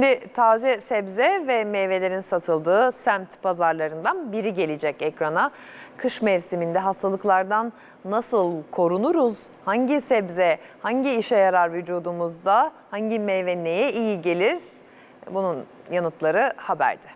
Şimdi taze sebze ve meyvelerin satıldığı semt pazarlarından biri gelecek ekrana. Kış mevsiminde hastalıklardan nasıl korunuruz? Hangi sebze hangi işe yarar vücudumuzda? Hangi meyve neye iyi gelir? Bunun yanıtları haberde.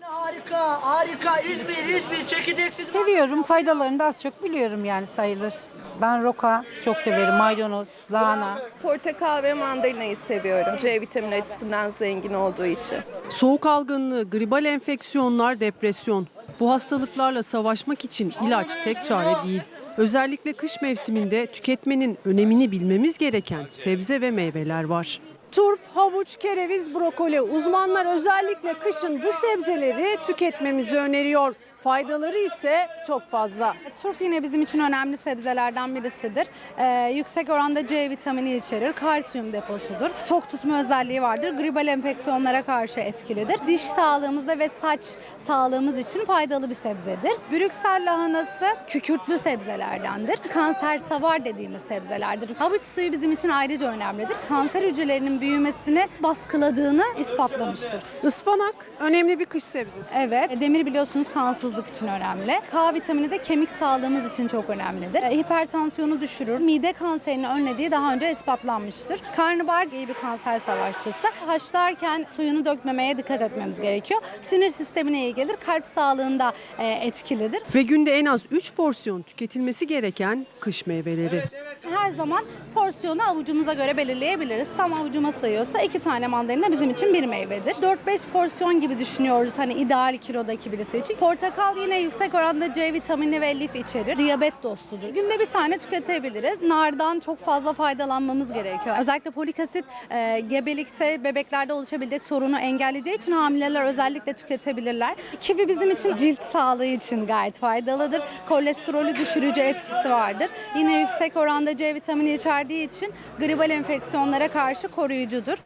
Harika, harika. İzmir, İzmir çekirdeksiz. Seviyorum. Faydalarını da az çok biliyorum yani sayılır. Ben roka çok severim. Maydanoz, lahana. Portakal ve mandalinayı seviyorum. C vitamini açısından zengin olduğu için. Soğuk algınlığı, gribal enfeksiyonlar, depresyon. Bu hastalıklarla savaşmak için ilaç tek çare değil. Özellikle kış mevsiminde tüketmenin önemini bilmemiz gereken sebze ve meyveler var. Turp, havuç, kereviz, brokoli. Uzmanlar özellikle kışın bu sebzeleri tüketmemizi öneriyor. Faydaları ise çok fazla. Turp yine bizim için önemli sebzelerden birisidir. Ee, yüksek oranda C vitamini içerir. Kalsiyum deposudur. Tok tutma özelliği vardır. Gribal enfeksiyonlara karşı etkilidir. Diş sağlığımızda ve saç sağlığımız için faydalı bir sebzedir. Brüksel lahanası kükürtlü sebzelerdendir. Kanser savar dediğimiz sebzelerdir. Havuç suyu bizim için ayrıca önemlidir. Kanser hücrelerinin büyümesini baskıladığını ispatlamıştır. Ispanak önemli bir kış sebzesi. Evet. Demir biliyorsunuz kansızlık için önemli. K vitamini de kemik sağlığımız için çok önemlidir. E, Hipertansiyonu düşürür. Mide kanserini önlediği daha önce ispatlanmıştır. Karnabahar iyi bir kanser savaşçısı. Haşlarken suyunu dökmemeye dikkat etmemiz gerekiyor. Sinir sistemine iyi gelir. Kalp sağlığında e, etkilidir. Ve günde en az 3 porsiyon tüketilmesi gereken kış meyveleri. Her zaman porsiyonu avucumuza göre belirleyebiliriz. Tam avucuma sayıyorsa iki tane mandalina bizim için bir meyvedir. 4-5 porsiyon gibi düşünüyoruz hani ideal kilodaki birisi için. Portakal yine yüksek oranda C vitamini ve lif içerir. Diyabet dostudur. Günde bir tane tüketebiliriz. Nardan çok fazla faydalanmamız gerekiyor. Özellikle folik asit e, gebelikte bebeklerde oluşabilecek sorunu engelleyeceği için hamileler özellikle tüketebilirler. Kivi bizim için cilt sağlığı için gayet faydalıdır. Kolesterolü düşürücü etkisi vardır. Yine yüksek oranda C vitamini içerdiği için gribal enfeksiyonlara karşı koruyucudur.